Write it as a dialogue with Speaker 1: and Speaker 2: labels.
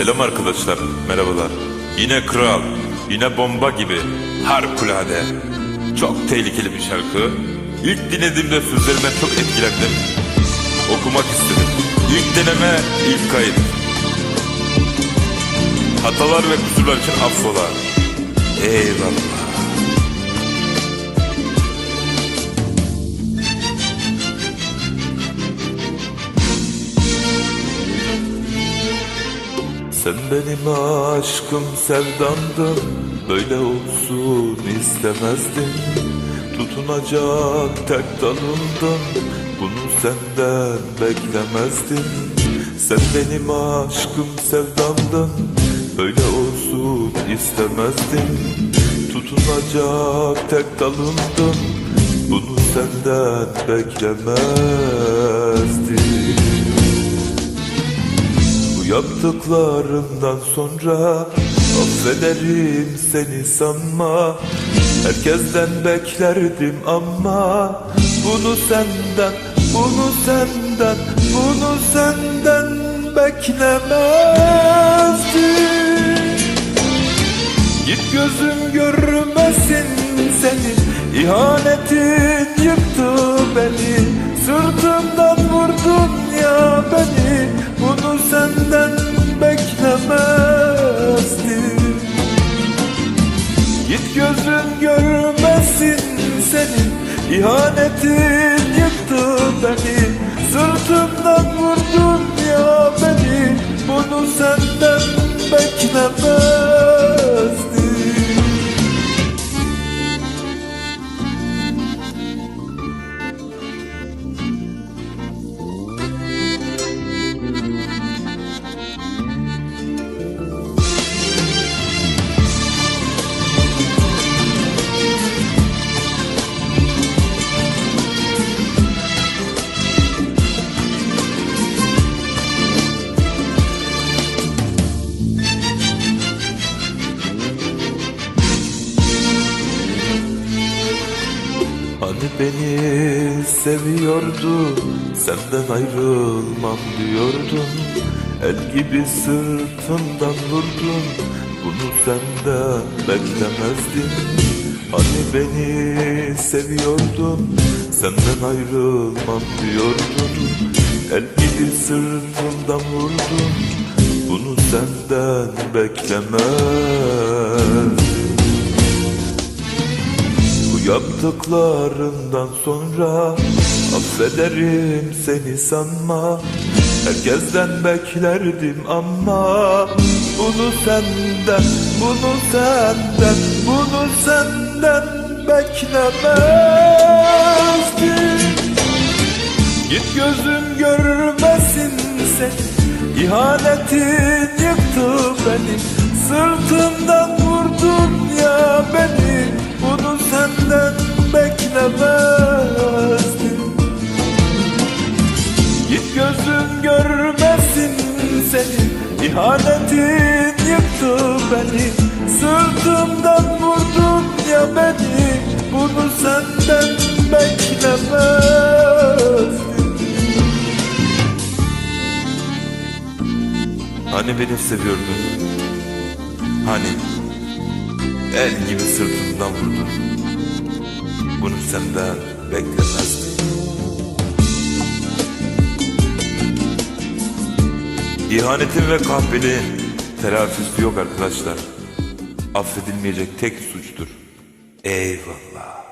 Speaker 1: Selam arkadaşlar, merhabalar. Yine kral, yine bomba gibi, harikulade. Çok tehlikeli bir şarkı. İlk dinlediğimde sözlerime çok etkilendim. Okumak istedim. İlk deneme, ilk kayıt. Hatalar ve kusurlar için affola. Eyvallah. Sen benim aşkım sevdamdın Böyle olsun istemezdim Tutunacak tek dalımdın Bunu senden beklemezdim Sen benim aşkım sevdamdın Böyle olsun istemezdim Tutunacak tek dalımdın Bunu senden beklemezdim yaptıklarından sonra affederim seni sanma. Herkesten beklerdim ama bunu senden, bunu senden, bunu senden beklemezdim İhanetin yıktı beni Sırtımdan vurdun ya beni. Bunu senden beklemezdim Hani beni seviyordun Senden ayrılmam diyordun. El gibi sırtımdan vurdun Bunu senden beklemezdim Hani beni seviyordun Senden ayrılmam diyordun. El gibi sırtımdan vurdun Bunu senden beklemezdim yaptıklarından sonra affederim seni sanma. Herkesten beklerdim ama bunu senden, bunu senden, bunu senden beklemezdim. Git gözüm görmesin seni İhanetin yıktı beni. Sırtımdan vurdun ya beni Bunu senden beklemezdim. Git gözüm görmesin seni İhanetin yıktı beni. Sırtımdan vurdun ya beni Bunu senden beklemezdim. Hani beni seviyordun? Hani el gibi sırtımdan vurdun? Bunu senden beklemezdim. İhanetin ve kahpeliğin telafisi yok arkadaşlar. Affedilmeyecek tek suçtur. Eyvallah.